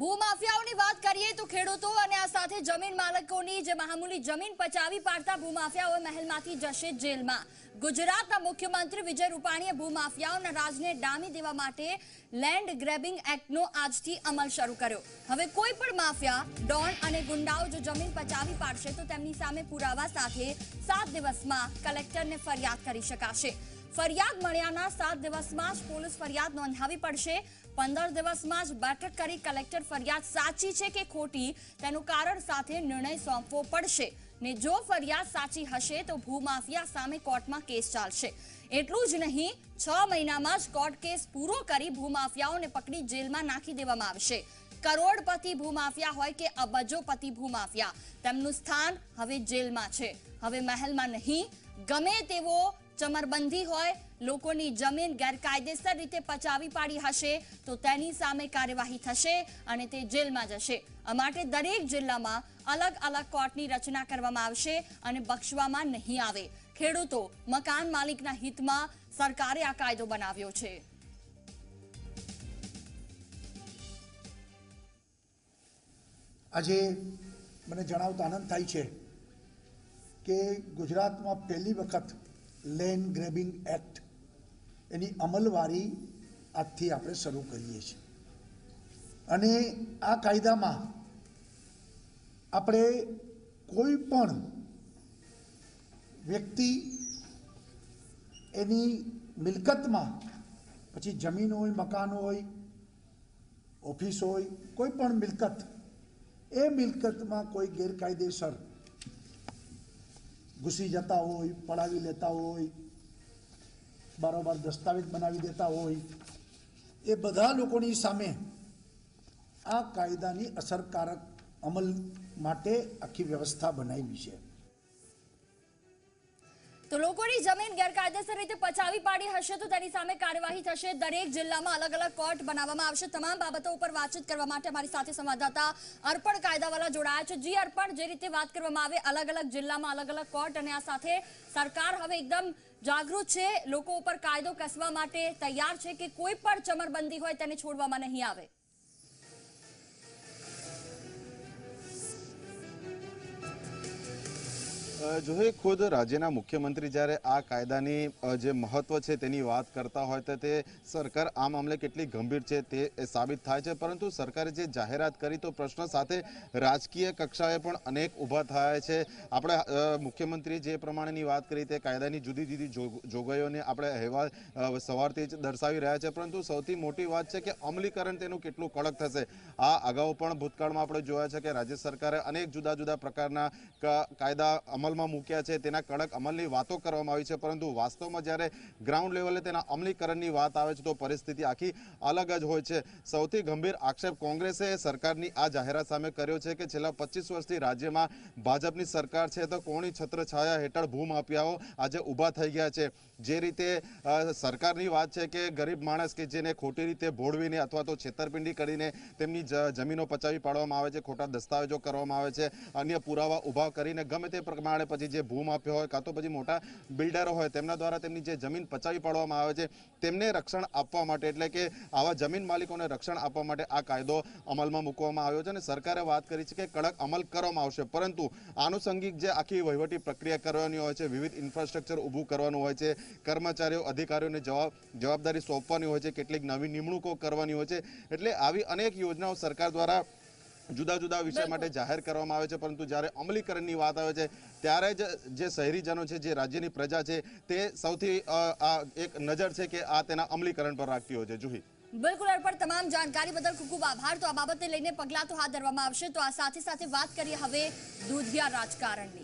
ભૂમાફિયાઓની વાત કરીએ તો ખેડૂતો અને આ સાથે જમીન માલકોની જે મહામૂલી જમીન પચાવી પાડતા ભૂમાફિયાઓ મહેલમાંથી જશે જેલમાં. ગુજરાતના મુખ્યમંત્રી વિજય રૂપાણીએ ભૂમાફિયાઓના રાજને ડામી દેવા માટે લેન્ડ ગ્રેબિંગ એક્ટનો આજથી અમલ શરૂ કર્યો. હવે કોઈ પણ માફિયા, ડોન અને ગુંડાઓ જો જમીન પચાવી પાડશે તો તેમની સામે પુરાવા સાથે સાત દિવસમાં કલેક્ટરને ફરિયાદ કરી શકાશે. ફરિયાદ મળ્યાના સાત દિવસમાં જ પોલીસ ફરિયાદ નોંધાવી પડશે. પંદર દિવસમાં જ બેઠક કરી કલેક્ટર ફરિયાદ સાચી છે કે ખોટી તેનું કારણ સાથે નિર્ણય સોંપવો પડશે. ને જો ફરિયાદ સાચી હશે તો ભૂમાફિયા સામે કોર્ટમાં કેસ ચાલશે. એટલું જ નહીં, છ મહિનામાં જ કોર્ટ કેસ પૂરો કરી ભૂમાફિયાઓને પકડી જેલમાં નાખી દેવામાં આવશે. કરોડપતિ ભૂમાફિયા હોય કે અબજોપતિ ભૂમાફિયા, તેમનું સ્થાન હવે જેલમાં છે. હવે મહેલમાં નહીં. ગમે તેવો ચમરબંધી હોય, લોકોની જમીન ગેરકાયદેસર રીતે પચાવી પાડી હશે, તો તેની સામે કાર્યવાહી થશે અને તે જેલમાં જશે. માટે દરેક જિલ્લામાં અલગ અલગ કોર્ટની રચના કરવામાં આવશે અને બક્ષવામાં નહીં આવે. ખેડૂતો મકાન માલિકના હિતમાં સરકારે આ કાયદો બનાવ્યો છે. આજે મને જણાવતા આનંદ થાય છે કે ગુજરાતમાં પહેલી વખત લેન્ડ ગ્રેબિંગ એક્ટ એની અમલવારી આજથી આપણે શરૂ કરીએ છીએ. અને આ કાયદામાં આપણે કોઈ પણ વ્યક્તિ એની મિલકતમાં, પછી જમીન હોય, મકાન હોય, ઓફિસ હોય, કોઈ પણ મિલકત, એ મિલકતમાં કોઈ ગેરકાયદેસર ઘૂસી જતા હોય, પડાવી લેતા હોય, બારોબાર દસ્તાવેજ બનાવી દેતા હોય, એ બધા લોકોની સામે આ કાયદાની અસરકારક અમલ માટે આખી વ્યવસ્થા બનાવી છે. તો લોકોની જમીન ગેરકાયદેસર રીતે પચાવી પાડી હશે તો તેની સામે કાર્યવાહી થશે. દરેક જિલ્લામાં અલગ અલગ કોર્ટ બનાવવામાં આવશે. તમામ બાબતો ઉપર વાતચીત કરવા માટે અમારી સાથે સંવાદદાતા અર્પણ કાયદાવાલા જોડાયા છે. જી અર્પણ, જે રીતે વાત કરવામાં આવે, અલગ અલગ જિલ્લામાં અલગ અલગ કોર્ટ અને આ સાથે સરકાર હવે એકદમ જાગૃત છે. લોકો ઉપર કાયદો કસવા માટે તૈયાર છે કે કોઈ પણ ચમરબંધી હોય તેને છોડવામાં નહીં આવે. જોહે ખુદ રાજ્યના મુખ્યમંત્રી જ્યારે આ કાયદાની જે મહત્વ છે તેની વાત કરતા હોય તો તે સરકાર આ મામલે કેટલી ગંભીર છે તે સાબિત થાય છે. પરંતુ સરકારે જે જાહેરાત કરી તો પ્રશ્ન સાથે રાજકીય કક્ષાએ પણ અનેક ઊભા થયા છે. આપણે મુખ્યમંત્રી જે પ્રમાણેની વાત કરી તે કાયદાની જુદી જુદી જોગ- જોગવાઈઓને આપણે અહેવાલ સવારથી જ દર્શાવી રહ્યા છે. પરંતુ સૌથી મોટી વાત છે કે અમલીકરણ તેનું કેટલું કડક થશે. આ અગાઉ પણ ભૂતકાળમાં આપણે જોયા છે કે રાજ્ય સરકારે અનેક જુદા જુદા પ્રકારના કાયદા અમલમાં મૂક્યા છે, તેના કડક અમલની વાતો કરવામાં આવી છે, પરંતુ વાસ્તવમાં જ્યારે ગ્રાઉન્ડ લેવલે તેના અમલીકરણની વાત આવે છે, તો પરિસ્થિતિ આખી અલગ જ હોય છે. સૌથી ગંભીર આક્ષેપ કોંગ્રેસે સરકારની આ જાહેરાત સામે કર્યો છે કે છેલ્લા પચીસ વર્ષથી રાજ્યમાં ભાજપની સરકાર છે, તો કોણી છત્રછાયા હેઠળ ભૂમાફિયાઓ આજે ઊભા થઈ ગયા છે. જે રીતે સરકારની વાત છે કે ગરીબ માણસ કે જેને ખોટી રીતે ભોળવીને અથવા તો છેતરપિંડી કરીને તેમની જમીનો પચાવી પાડવામાં આવે છે, ખોટા દસ્તાવેજો કરવામાં આવે છે, અન્ય પુરાવા ઊભા કરીને ગમે તે પ્રમાણે પછી જે ભૂમાફિયા હોય, કાં તો પછી મોટા બિલ્ડરો હોય, તેમના દ્વારા તેમની જે જમીન પચાવી પાડવામાં આવે છે, તેમને રક્ષણ આપવા માટે, એટલે કે આવા જમીન માલિકોને રક્ષણ આપવા માટે આ કાયદો અમલમાં મૂકવામાં આવ્યો છે અને સરકારે વાત કરી છે કે કડક અમલ કરવામાં આવશે. પરંતુ આનુષંગિક જે આખી વહીવટી પ્રક્રિયા કરવાની હોય છે, વિવિધ ઇન્ફ્રાસ્ટ્રક્ચર ઊભું કરવાનું હોય છે, કર્મચારીઓ, અધિકારીઓને જવાબ, જવાબદારી સોંપવાની હોય છે, કેટલીક નવી નિમણૂકો કરવાની હોય છે, એટલે આવી અનેક યોજનાઓ સરકાર દ્વારા જુદા જુદા વિષય માટે જાહેર કરવામાં આવે છે પરંતુ જ્યારે અમલીકરણની વાત આવે છે ત્યારે જ જે શહેરીજનો છે જે રાજ્યની પ્રજા છે તે સૌથી એક નજર છે કે આ તેના અમલીકરણ પર રાખતી હોય છે. જુહી. બિલકુલ અર્પણ તમામ જાણકારી બદલ ખૂબ ખૂબ આભાર. તો આ બાબતે લઈને પગલાં તો હાથ ધરવામાં આવશે. તો આ સાથે સાથે વાત કરીએ હવે દૂધિયા રાજકારણની.